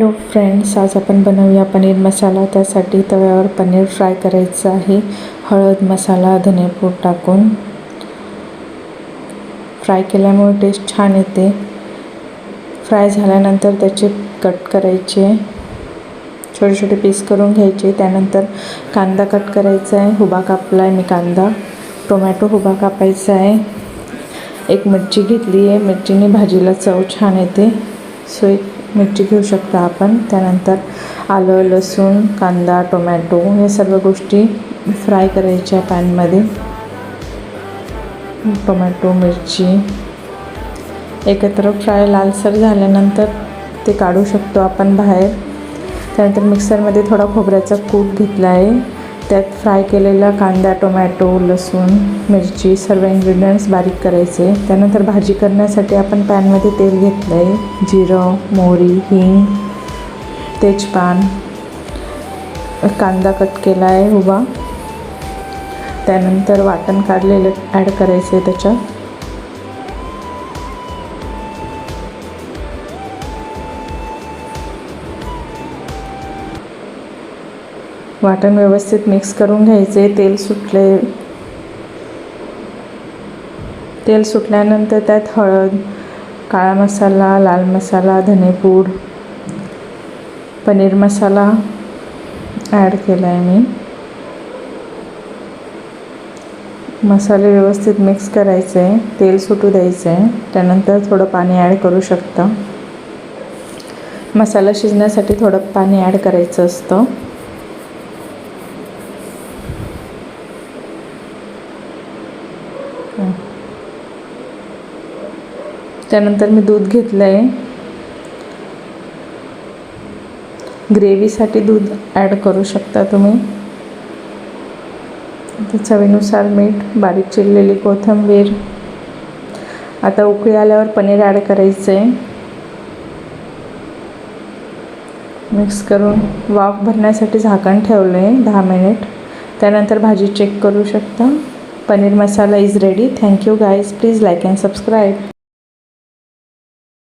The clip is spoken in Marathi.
हॅलो फ्रेंड्स आज आपण बनवूया पनीर मसाला. त्यासाठी तव्यावर पनीर फ्राय करायचं आहे. हळद मसाला धनेपूड टाकून फ्राय केल्यामुळे टेस्ट छान येते. फ्राय झाल्यानंतर त्याचे कट करायचे. छोटे छोटे पीस करून घ्यायचे. त्यानंतर कांदा कट करायचा आहे. हुबा कापला आहे मी कांदा. टोमॅटो हुबा कापायचा आहे. एक मिरची घेतली आहे. मिरचीने भाजीला चव छान येते. सो एक मिरची घेऊ शकता आपण. त्यानंतर आलं लसूण कांदा टोमॅटो या सर्व गोष्टी फ्राय करायच्या पॅनमध्ये. टोमॅटो मिरची एकत्र फ्राय लालसर झाल्यानंतर ते काढू शकतो आपण बाहेर. त्यानंतर मिक्सरमध्ये थोडा खोबऱ्याचा कूट घेतला आहे. त्यात फ्राय केलेला कांदा टोमॅटो लसूण मिरची सर्व इन्ग्रेडियंट्स बारीक करायचे. त्यानंतर भाजी करण्यासाठी आपण पॅनमध्ये तेल घेतलं आहे जिरं मोहरी हिंग तेजपान कांदा कट केला आहे उभा. त्यानंतर वाटण काढलेलं ॲड करायचं आहे त्याच्यात. वाटण व्यवस्थित मिक्स करून घ्यायचे. तेल सुटले. तेल सुटल्यानंतर त्यात हळद काळा मसाला लाल मसाला धनेपूड पनीर मसाला ॲड केला आहे मी. मसाले व्यवस्थित मिक्स करायचे. तेल सुटू द्यायचं. आहे त्यानंतर थोडं पाणी ॲड करू शकता. मसाला शिजण्यासाठी थोडं पाणी ॲड करायचं असतं. त्यानंतर मी दूध घेतलं आहे ग्रेव्हीसाठी दूध ॲड करू शकता तुम्ही. चवीनुसार मीठ बारीक चिरलेली कोथिंबीर. आता उकळी आल्यावर पनीर ॲड करायचं आहे मिक्स करून वाफ भरण्यासाठी झाकण ठेवलं आहे दहा मिनिट. त्यानंतर भाजी चेक करू शकता. Paneer masala is ready. Thank you guys. Please like and subscribe.